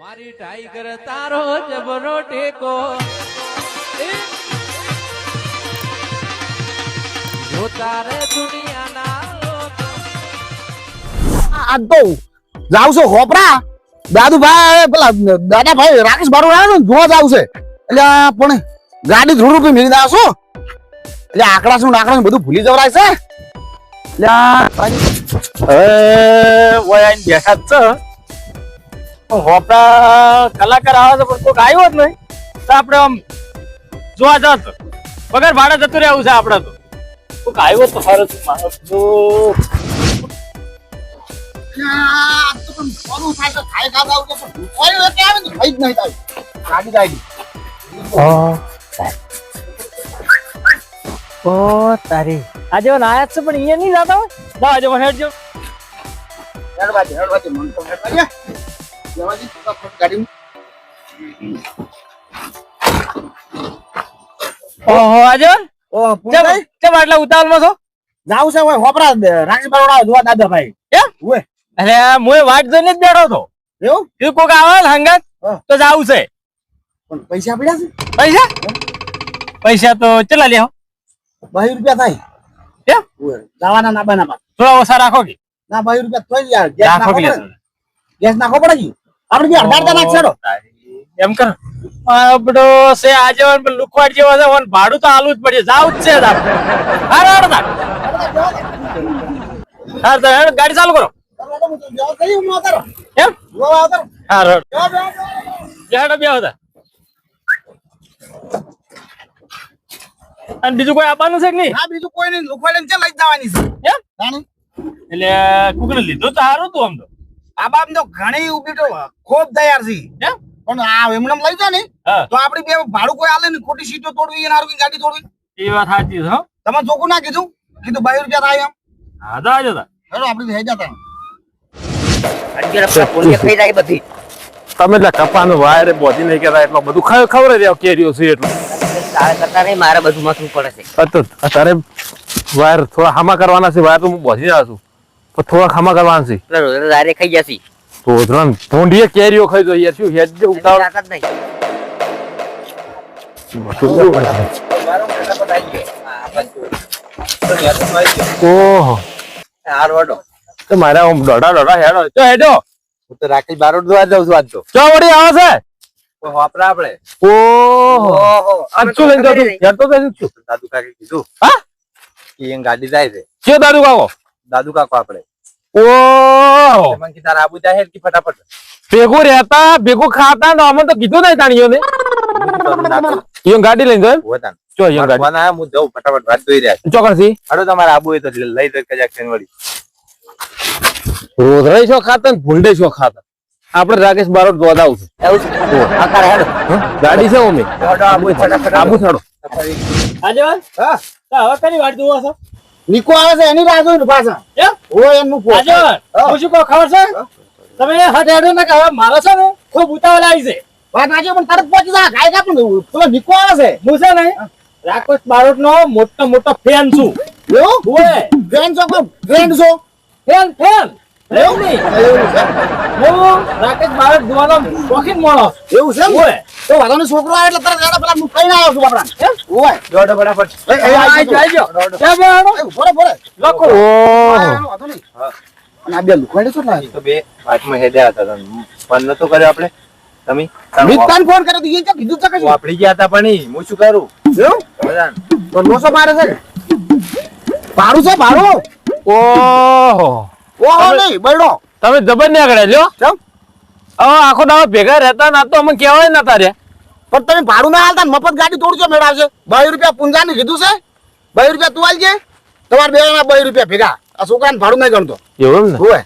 મારી ટાઈગર તારો જબરો ટેકો! જો તારે દુનિયાના આ તો જાવ છો હોપરા દાદુભાઈ પેલા દાદાભાઈ રાકેશ બારોડ આવે ને જોવા જાવ છે. એટલે પણ ગાડી થોડું રૂપિયા મેળી દાવ છો. એટલે આકડા શું નાકડા બધું ભૂલી જવરાય છે. એટલે બેઠા જ છે. હોપડા કલાકાર આવે છે પણ કોઈક આવ્યો જ નહીં. તો આપણે આમ જોવા જાત વગર ભાડે જતું રહેવું છે આપણે તો. કોઈક આવ્યો તો સારું છું માણસ જ આજે મને છે પણ અહીંયા નહીં જતા હોય? ના આજે મને હેડજો હેડવાજી હેડવાજી મન તો હેડવાજી જવાજી ફટાફટ ગાડી ઓહો આજે ઓ કેમ કેમ આટલા ઉતાવળમાં છો? જાવ છે ઓય હોપરા રાકેશ બરોડા આવે દાદા ભાઈ એમ ઓય. અરે મુએ વાટ જોઈને જ બેઠો તો એવું? એ કોક આવે ને હંગાત તો જાવ છે. પણ પૈસા પડ્યા છે? પૈસા? પૈસા તો ચલા લ્યો? બાવીસ રૂપિયા થાય. કેમ? ઓય જવાના ના બના થોડા ઓછા રાખો કે? ના બાવીસ રૂપિયા ગેસ રાખો નાખો કે પડે? ગેસ નાખો પડે જી આપણે બી અડધા અડધા છેડો. એમ કર. આપડો છે આજે વન લુખવાડ જેવો છે ભાડું તો આલું જ પડશે જાવ જ છે જ આપણે. હાર હાર. હાર. ગાડી ચાલુ કરો. એમ? હાર હાર. અને બીજું કોઈ આપવાનું છે કે નહીં? ના બીજું કોઈ નહીં. લુખવાડે છે લઈ જવાની છે? એમ? એટલે કુકને લીધું તો સારું તું આમ તો. આ બાપ તો ઘણી ઊભી તો ખૂબ તૈયાર છે. પણ આ એમને લઈ જાય ને તો આપડી બે ભાડું કોઈ આલે ને ખોટી સીટો તોડવી અને આરવી ગાડી તોડવી. એ વાત સાચી છે હો. તમે ચોખ્ખું ના કીધું? કીધું બાવીસ રૂપિયા થાય એમ. હા તો આજે તા. હેડો આપડી થઈ જતા તમે એટલે કપાનું વાયર બોધી નહીં કહેતા એટલો બધું ખાવ ખબર રહ્યો કેરીઓ છે એટલું. તારે કરતા નહીં મારે બધું મથવું પડે છે. અતો અત્યારે વાયર થોડા હામા કરવાના છે વાયર તો હું બોધી ના છું. થોડા ખમા કરવાનું છે. એટલે રોજ ખાઈ જશે. તો ધ્રણ ભૂંડીએ કેરીઓ ખાઈ દો યાર શું હેડ જે ઉતાવળ. તાકાત નહીં. ઓહો. તો મારા આમ ડોડા ડોડા હેડો તો હેડો. હું તો રાકેશ બારોડ જોવા જાઉં છું આજ તો. ચો વળી આવે છે? વાપરા આપણે. ઓહો. ઓહો. આ શું લઈને તો દાદુ કાકે કીધું હા? કે ગાડી જાય છે. કયો દાદુ કાકો દાદુ કાકો આપણે. ઓહો મને કીધા આબુ જાય કે ફટાફટ. ભેગું રહેતા ભેગું ખાતા ને અમને તો કીધું નહીં તાણીઓને ઈયો ગાડી લઈને જાય હોતા ચો ઈયો ગાડી. ભગવાન હું જાઉં ફટાફટ વાત જોઈ રહ્યા છે. ચોકડથી હાડો તમારે આબુ તો લઈ દે કજાક છે વળી. રોધરાઈ છો ખાતા ને ભૂંડે છો ખાતા? આપણે રાકેશ બારોટ દોડા આવું એવું છે? આકાર હેડો ગાડી છે ઓમે. આબુ ફટાફટ આબુ છાડો આજે હા હવે કની વાટ જોવો છો? નિકો આવે છે એની રાહ જોઈને પાછા. ઓય એમનું ફોન. હું. શું કહું ખબર છે? તમે હટ હેડો ને હવે મારો છે ને ખૂબ ઉતાવળ આવી છે. વાત આજે પણ તરત પહોંચી જા ગાય કાપ ને પેલો નિકો આવે છે. હું છે ને રાકેશ બારોટ નો મોટો મોટો ફેન છું. એવું? ઓએ ફેન છો ફ્રેન્ડ છો? Fan fan. એવું? નહીં હું રાકેશ બારોટ જોવાનો શોખીન માણસ. એવું છે? ઓએ તો વાંધો છોકરો આવે એટલે તરત ગાડા પેલા હું આવ્યો છું બાપડા. ઓય દોડો ફટાફટ. એ, એ, આ આઈ. જાજો ક્યાં બેહાડો એ, ઊભો રે, લખો. ઓહો. વાંધો નહીં. અને આ બે લુખવાડે શું લાગે? તો બે વાતમાં હેડ્યા હતા. તમે ફોન નતો કર્યો આપણે? તમે? મિત્તાને ફોન કર્યો તો ઈ ક્યાં કીધું તો કશું? વાપરી ગયા હતા પણ હું શું કરું? જો બધાન તો લોસો મારે છે ભાડું છે ભાડું ઓહો. ઓહો નહીં બરડો. તમે જબર ને આગળ લ્યો. કેમ? આખો દાડો ભેગા રહેતા ના તો અમે કહેવાય નતા રે પણ તમે ભાડું ના હાલતા મફત ગાડી તોડજો મેળવશે? બે રૂપિયા પુંજાની કીધું છે? બે રૂપિયા તું આલજે. તમારે બે ના બાવીસ રૂપિયા ભેગા. આ છોકરાને ભાડું નહીં ગણતો. એવું ને? હોય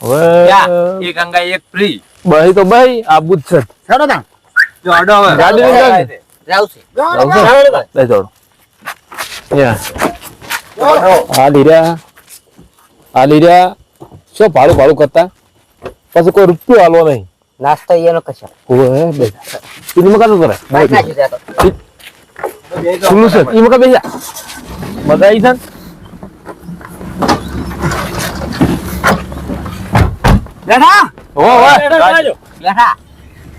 હવે એક અંગા એક ફ્રી. બહી તો બહી આબુ જ છે. હેડો તા. જો અડો હવે. ગાડી ને. લઈ. યા. આ આ શું ભાડું ભાડું કરતા? પછી કોઈ રૂપિયો હાલવો નહીં. નાસ્તો એનો કશો. ઓવે બે તું મકા કરે. બાઈક નાખી દે આ તો. સુનું છે. ઈ મકા બેજા મજા આવી છે? બેઠા? ઓ ઓ બેઠા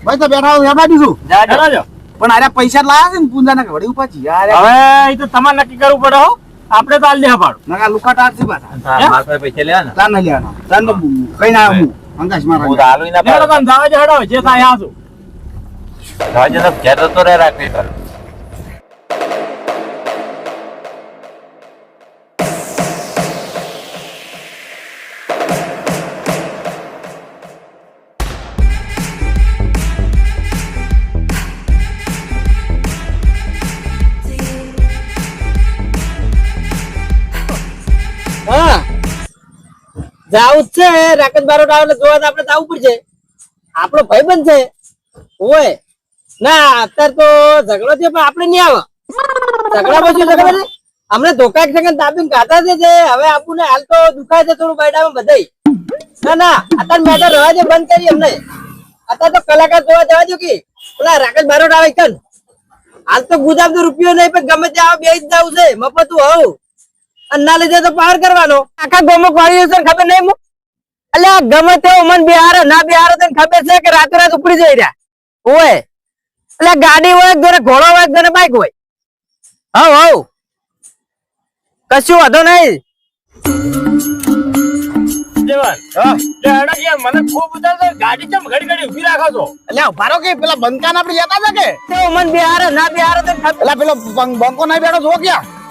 ભાઈ તો બેઠા હું બેઠા દીધું જાજો. પણ આરે પૈસા લાયા છે ને પૂંજા ના વડી ઉપાજી અરે હવે એ તો તમારે નક્કી કરવું પડે હો. આપણે તો આલ દે પાડો. નકા લુકા ટાટથી પાછા. મારા પૈસા લેવા ને તાર નહીં લેવાના. તાર તો કઈ ના હું. અંગાશ હું મારા હાલું ના લેડો તમે જાવા જ થાય આજો દે તો ઘેર રાખી કર જાવું જ છે, રાકેશ બારોટ આવે જોવા તો આપણે જવું પડશે. આપણો ભાઈબંધ છે. હોય ના, અત્યારે તો ઝઘડો છે, પણ આપણે નહીં આવે. ઝઘડા પછી ઝઘડા છે? અમને ધોકા સેકન્ડ દાબીને કાઢા છે હવે આપણને હાલ તો દુખાય છે થોડું બાયડામાં બધાય. ના ના, અત્યારે મેટર રહેવા દે બંધ કરી અમને. અત્યારે તો કલાકાર જોવા જવા દો કે, પેલા રાકેશ બારોટ આવે કન હાલ તો ગુજાબ રૂપિયો નહીં, પણ ગમે ત્યાં બે જ જવું છે. મફતું અને ના લીધે તો પાર કરવાનો. આખા ગામમાં પાડી છે ખબર નહીં મુ? આ ગમે તે મન બિહાર ના બિહાર તને ખબર છે કે રાતે રાત ઉપડી જઈ રહ્યા? હોય. એટલે ગાડી હોય ઘરે ઘોડો હોય ઘરે બાઈક હોય. હવ હવ કશું વાંધો નહીં. છો. એટલે પેલા ના બંકો નહીં બેઠો જો ક્યાં?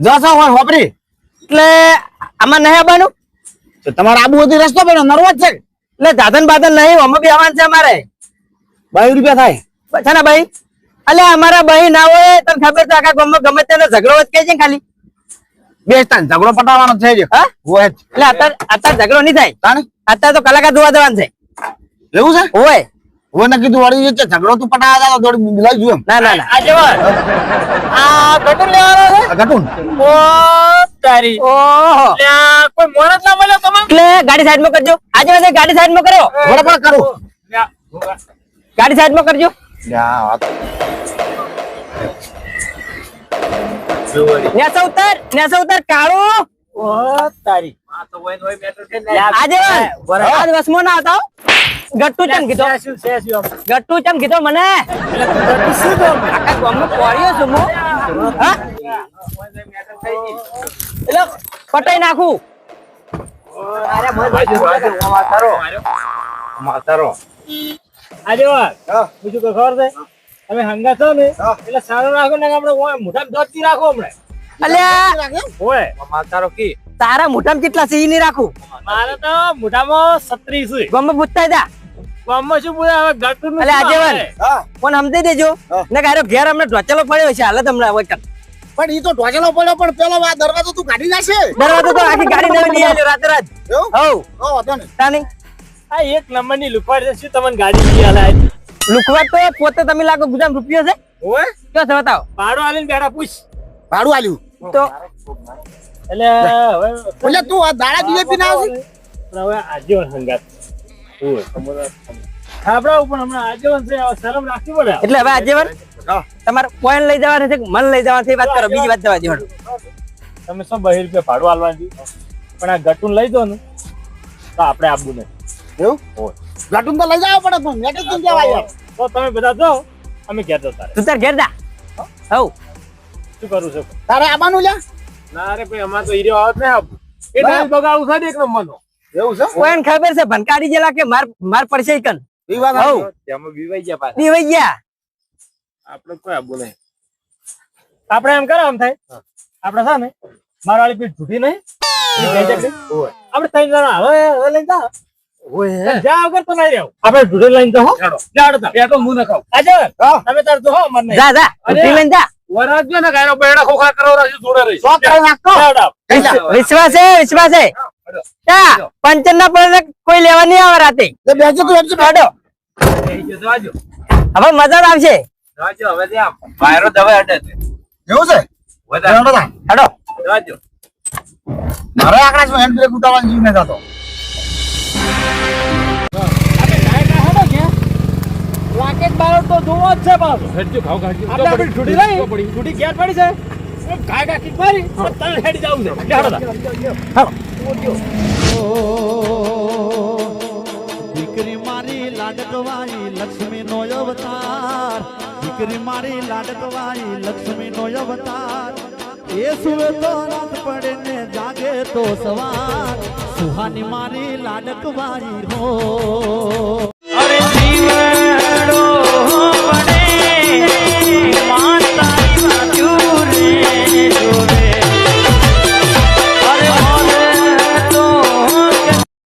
જશો હોય હોપરી એટલે આમાં નહીં આવવાનું? તો તમારે આબુ હતી રસ્તો પડ્યો નર્વસ છે. એટલે દાદન બાદન નહીં આમાં બી આવવાનું છે અમારે. બાવી રૂપિયા થાય. છે ને ભાઈ અલે અમારા ભાઈ ના હોય તને ખબર છે આખા ગામમાં ગમે તેને ઝઘડો જ કહે છે ખાલી. બેસતા ને ઝઘડો પટાવવાનો છે જ. હા? હોય એટલે અત્યારે અત્યારે ઝઘડો નહીં થાય. અત્યારે તો કલાકાર જોવા જવાનું છે. એવું છે? હોય. ગાડી સાઈડમાં કરજો. આજે વાજે ગાડી સાઈડમાં કરો બરાબર કરું. લ્યા, ગાડી સાઈડમાં કરજો ઉતર ઉતર કાળો. તારી. આજે આજ વસમો ના આવતા ગટ્ટુ ચમ કીધો. શું છે શું આમ? ગટ્ટુ ચમ કીધો મને. એટલે તું ગટુ શું કહો? આખા ગામમાં પોળ્યો છું હું? એટલે પટાઈ નાખું. બીજું કઈ ખબર છે? તમે હંગા છો ને એટલે સારો રાખો ને આપણે ઓય મોઢામાં દોડતી રાખો હમણાં. અલ્યા. તારા મોઢામાં કેટલા છે નહીં રાખું? મારે તો મોઢામાં છત્રીસ છે. ગામમાં પૂછતા હતા ગામમાં શું બોલે હવે ગટુનું અલે શું પણ સમજી દેજો. ને ગારો ઘેર અમને ઢોચેલો પડ્યો છે. હાલત હમણાં વખત પણ ઈ તો ઢોચેલો પડ્યો પણ પેલો આ દરવાજો તું કાઢી નાખશે? દરવાજો તો આખી ગાડી નવી લઈ આવ્યો રાતે રાત. હવ વાંધો નહીં. તાની આ એક નંબરની લુકવાડ છે. શું તમને ગાડી લઈ તો પોતે તમે લાગો ગુજામ રૂપિયો છે? ઓય કયો છે બતાવો. ભાડું આલીને બેડા પૂછ. ભાડું આલ્યું? તો એટલે હવે એટલે તું આ દાડા જીલેપી ના આવશે? પણ હવે આજીવન સંગાત. ઓય ખાબડા ઉપર હમણાં આજીવન છે હવે શરમ રાખવી પડે એટલે હવે આજીવન. તમારે કોઈન લઈ જવાનું છે કે મન લઈ જવાનું છે વાત કરો બીજી વાત જવા દો તમે શું બહી રૂપિયા ભાડું આલવાની પણ આ ગટુન લઈ દો ને તો આપણે આપવું નહીં. એવું? ગટુન તો લઈ જાવ પડે પણ મેટે કેમ જવા તો તમે બધા જાઓ અમે ઘેર જતા રહે તું તાર ઘેર જા. હવ શું કરું છું? તારે આબાનું લ્યા? ના રે ભાઈ અમાર તો હીરો આવત ને આપવું. એ ટાઈમ બગાડું છે ને એક નંબરનો? એવું છે? પોઈન્ટ ખબર છે? ભનકારી જેલા કે માર માર પડશે કન વાત હવ તેમાં બીવાઈ ગયા પાછા. બીવાઈ ગયા? આપણે કોઈ આપવું નહીં. આપણે એમ કરો આમ થાય. આપણે છે ને મારા વાળી પીઠ તૂટી નહીં. આપણે ત્રણ જણા હવે લઈને જા. આપણે ઢૂંઢી લઈને જાઓ જાડો તા બેઠો હું ન ખાઉં. આજે તમે તાર જો મને જા જા. લઈને જા. વરાજ ને ગાયરો બેડા ખોખા કરો રાજી જોડે રહી. સો કરી નાખો. જાડો. કઈ જા વિશ્વાસ છે વિશ્વાસ છે જા. પંચન ના પડે કોઈ લેવા નહીં આવે રાતે. તો બેસજો તું હવે મજા આવશે. હવે ત્યાં વાયરો દવા અડે છે એવું છે? વધારે. હેડો. તા. હેડો. જોજો. મારે આકાશમાં હેન્ડ બ્રેક ઉતારવાની જીવ નથી થતો. રાકેશ બારોટ તો જોવો જ છે પાછો હેડજો ખાવ ખાજો આપણે આપણી છૂટી લઈ. છૂટી ગેટ પડી છે. ગાય ગાય કિક મારી તને હેડી જાવું છે. લે હેડો. તા. દીકરી મારી લાડકવાઈ લક્ષ્મી નો અવતાર. દીકરી મારી લાડકવાઈ લક્ષ્મી નો અવતાર. એ સુવે તો રાત પડે ને જાગે તો સવાર. સુહાની મારી લાડકવાઈ હો.